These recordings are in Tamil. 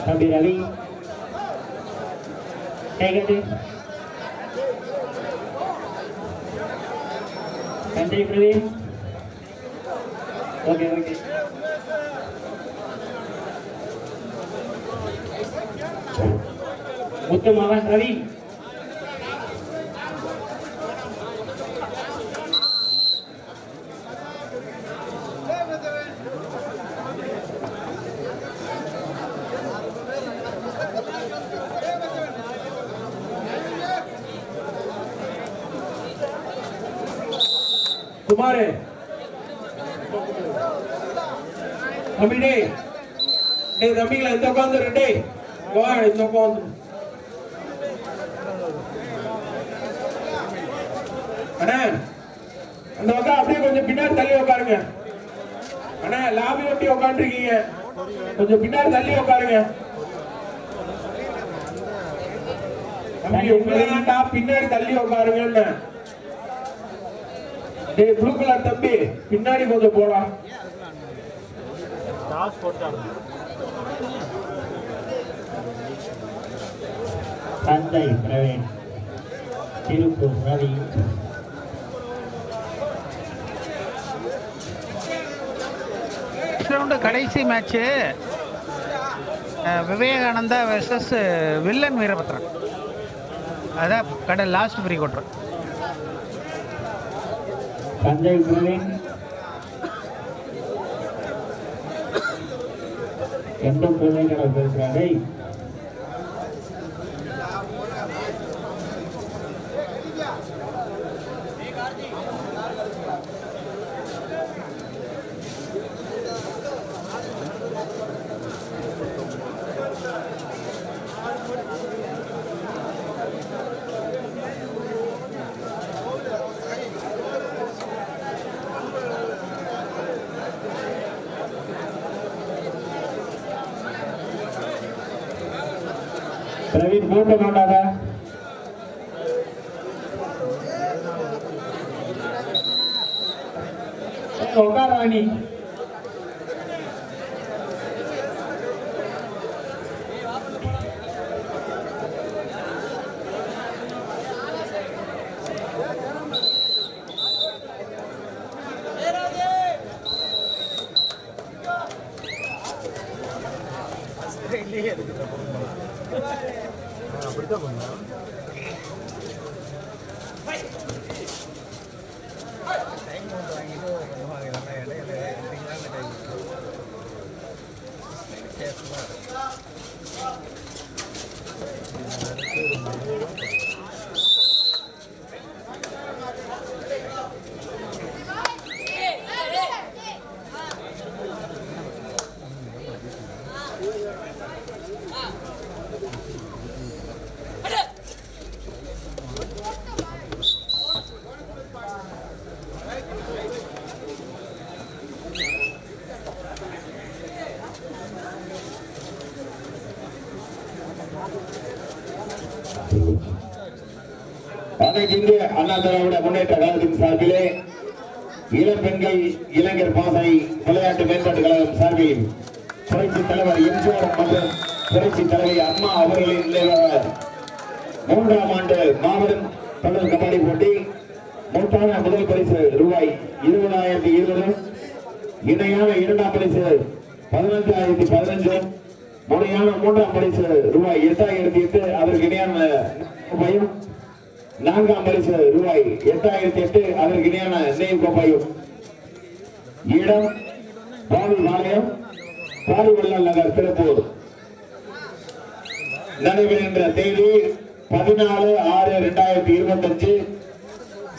தம்பி ரவி கைகட்டு நன்றி பிரவீன் ஓகே ஓகே முத்து மகன் ரவி குமாரு. தம்பி டே டேய் தம்பிங்களா இந்த உட்காந்துரு டேய். வா இந்த உட்காந்து. அண்ணா அந்த பக்கம் அப்படியே கொஞ்சம் பின்னாடி தள்ளி உட்காருங்க. அண்ணா லாபி ஒட்டி உட்காந்துருக்கீங்க? கொஞ்சம் பின்னாடி தள்ளி உட்காருங்க. தம்பி உங்களா பின்னாடி தள்ளி உட்காருங்க ப்ளூ கலர் தம்பி பின்னாடி கொஞ்சம் போடா. தந்தை பிரவீன் திருப்பூர் ரவி. கடைசி match Vivekananda versus villain Veerabhadran. அதான் கடை லாஸ்ட் ஃப்ரீ கொட்டுறோம் சஞ்சய் பிரவீன் எந்த பிள்ளைகளை பேசுறாடே பிரவீன் போட்டு கொண்டாத உட்கார வாணி அன்னைக்கு அண்ணா திராவிட முன்னேற்ற கழகத்தின் சார்பிலே இளம் பெண்கள் இளைஞர் பாசறை விளையாட்டு மேம்பாட்டு கழகம் சார்பில் புரட்சி தலைவர் எம்ஜிஆர் மற்றும் புரட்சி தலைவர் அம்மா அவர்களின் நினைவாக மூன்றாம் ஆண்டு மாபெரும் தொடர் கபடி போட்டி மூன்றான முதல் பரிசு ரூபாய் இருபதாயிரத்தி இருபது இணையான இரண்டாம் பரிசு பதினஞ்சாயிரத்தி பதினஞ்சு முறையான மூன்றாம் பரிசு ரூபாய் எட்டாயிரத்தி எட்டு அதற்கு இணையான ரூபாயும் நான்காம் பரிசு ரூபாய் எட்டாயிரத்தி எட்டு அதற்கு இணையான நினைவு கோப்பையும். இடம் பாலு பாளையம் பாலுவள்ளல் நகர் திருப்பூர். நடைபெறுகின்ற தேதி பதினாலு ஆறு இரண்டாயிரத்தி இருபத்தி அஞ்சு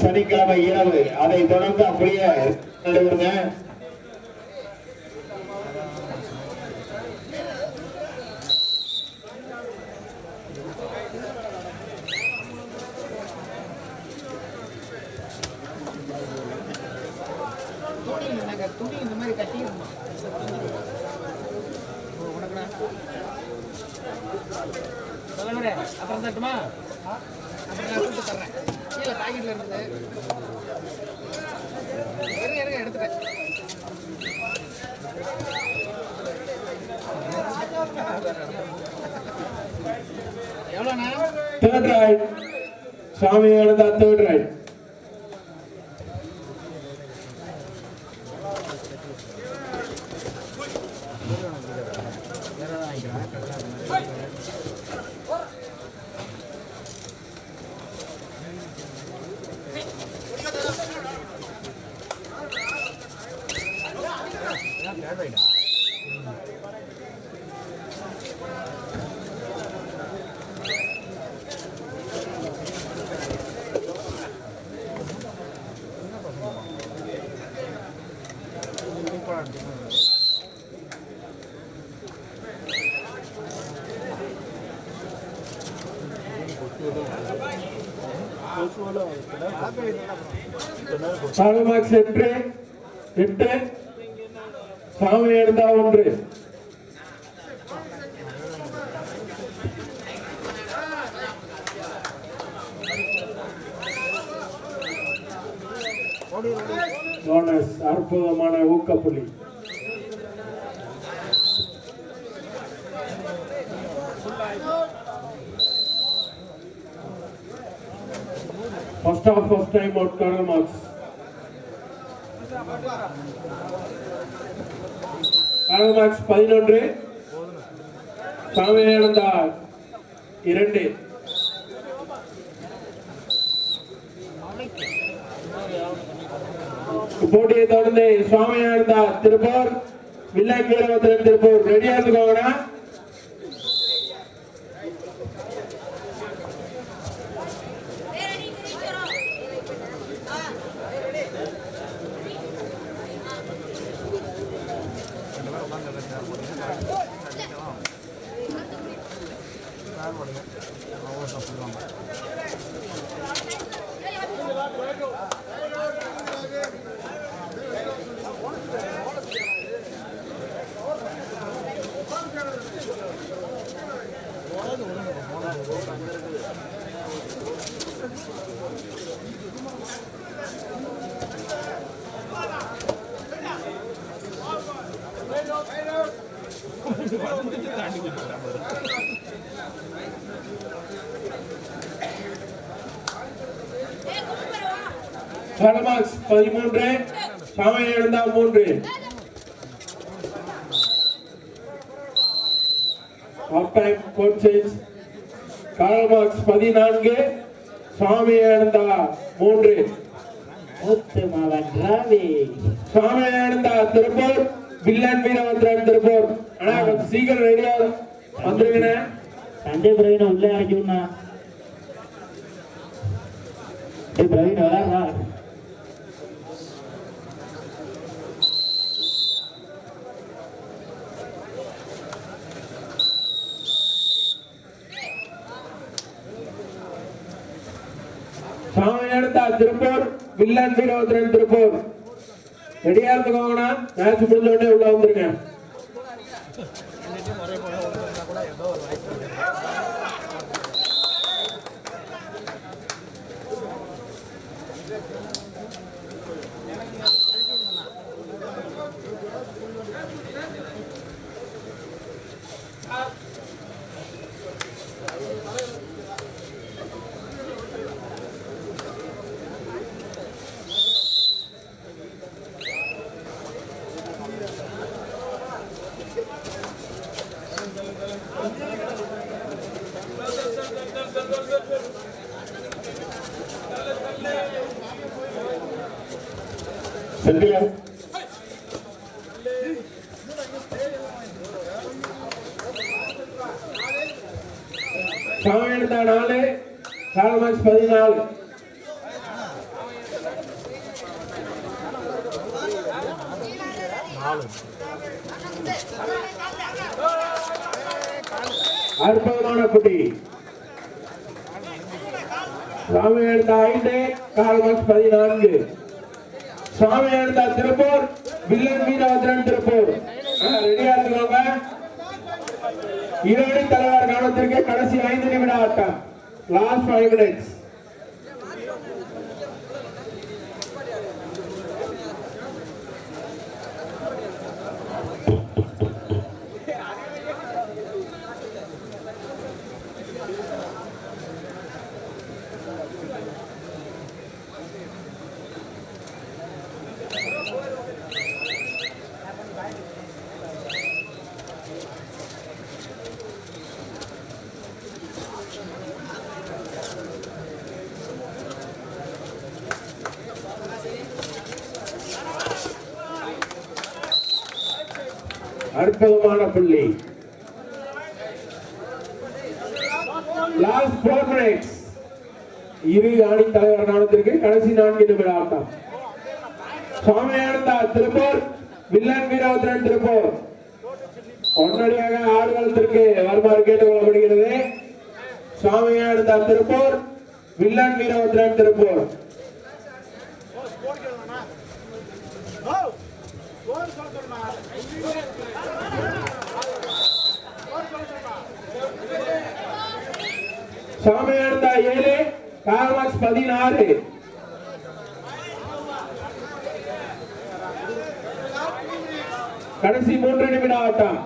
சனிக்கிழமை இரவு. அதை தொடர்ந்து அப்படியே நடைபெறுங்க. துணி இந்த மாதிரி கட்டி உனக்குண்ணா அப்புறம் தட்டுமா? அப்புறம் நான் கூப்பிட்டு தர்றேன். கீழே பாக்கெட்டில் இருந்தது இருங்க இருங்க எடுத்துட்டேன் எவ்வளோண்ணா? தேர்ட் ரைட் சாமி மார்க்ஸ் எட்டு எட்டு சாமி எழுந்தா ஒன்று. போனஸ் அற்புதமான ஊக்கப்புள்ளி first half first time out Karl Marx Karl Marx பதினொன்று சாமியானந்தா இரண்டு போட்டியை தொடர்ந்து சுவாமியானந்தா திருப்பூர் வில்லாங்கி வீரபத்திரன் திருப்பூர் ரெடியா இருந்துக்கோங்கண்ணா கர்னல் பதிமூன்று சாமியானந்தா மூன்று. Half time court change Karl Marx பதினான்கு சுவாமியானந்தா மூன்று. முத்து மாவன் ரவி. சுவாமியானந்தா திருப்பூர் வில்லன் வீரபத்ரன் திருப்பூர். கொஞ்சம் சீக்கிரம் ரெடியா வந்துருங்கண்ணே. சஞ்சய் பிரவீன உள்ளே இறக்கி விடா ஏய் பிரவீன் விளாட்றா எடுத்தா திருப்பூர் வில்லன் வீரபத்ரன் திருப்பூர். ரெடியா இருந்துக்கோங்கண்ணா. மேட்ச் முடிஞ்ச உடனே உள்ள வந்துருங்க. செந்தில் சாமியானந்தா நாலு கார்ல் மார்க்ஸ் பதினாலு. அற்புதமான குட்டி சுவாமி எழுந்த ஐந்து கால் பதினான்கு. சுவாமி எழுந்த திருப்பூர் வில்லன் வீரபத்ரன் திருப்பூர். ரெடியா இருந்துக்கோங்க. இருவடி தலைவர் கவனத்திற்கு கடைசி ஐந்து நிமிட ஆட்டம். லாஸ்ட் ஃபைவ் மினிட்ஸ் அற்புதமான புள்ளி. லாஸ்ட் ஃபோர் மினிட்ஸ் இரு அணி தலைவர் நடந்திருக்கு கடைசி நான்கு நிமிட ஆட்டம் சுவாமியானந்தா திருப்பூர். வில்லன் வீரபத்ரன் திருப்பூர். உடனடியாக ஆடுகளத்திற்கு வருமாறு கேட்டுக்கொள்ளப்படுகிறது சுவாமியானந்தா திருப்பூர். வில்லன் வீரபத்ரன் திருப்பூர். சாமியானந்தா ஏழு காமாக்ஸ் பதினாறு. கடைசி மூன்று நிமிட ஆட்டம்.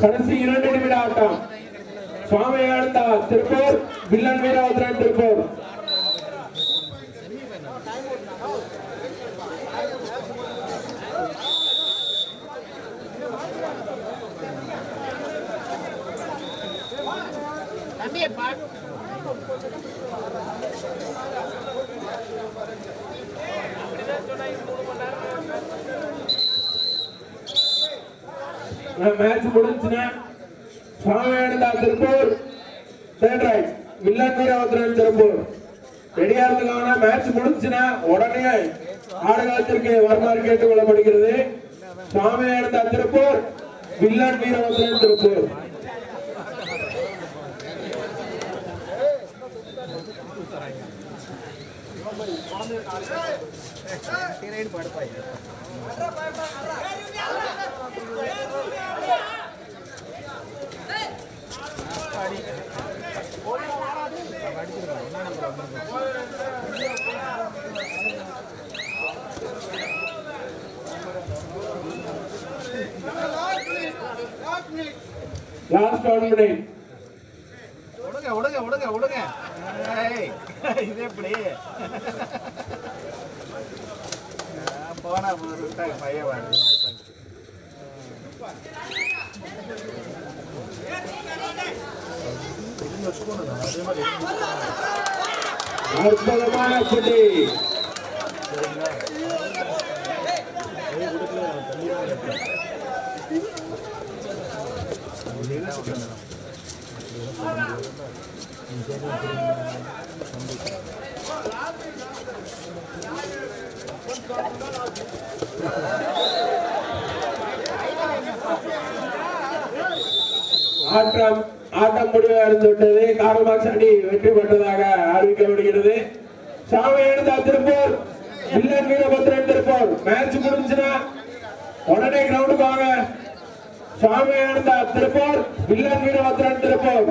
கடைசி இரண்டு நிமிட ஆட்டம் சுவாமியானந்தா திருப்பூர் வில்லன் வீரபத்ரன் திருப்பூர். மேட்ச் முடிஞ்சுன்னா. Swamiyananda Tiruppur. Third right Villan Veerabhadran Tiruppur. ரெடியா மேட்ச் முடிஞ்சுன்னா உடனே ஆடுகளத்திற்கு வருமாறு கேட்டுக் கொள்ளப்படுகிறது Swamiyananda Tiruppur Villan Veerabhadran Tiruppur. Last one minute விடுங்க விடுங்க விடுங்க விடுங்க ஏய், இது எப்படி போனா பையன் வாங்க அற்புதமான புள்ளி ஆட்டம் ஆட்டம் முடிவடைந்து விட்டது. காரமாக்ஸ் அணி வெற்றி பெற்றதாக அறிவிக்கப்படுகிறது. சாமி எடுத்தா திருப்பூர் வில்லன் வீரபத்ரன் திருப்பூர். மேட்ச் முடிஞ்சுன்னா உடனே கிரவுண்டுக்கு வாங்க. சாமி எடுத்தா திருப்பூர் வில்லன் வீரபத்ரன் திருப்பூர்.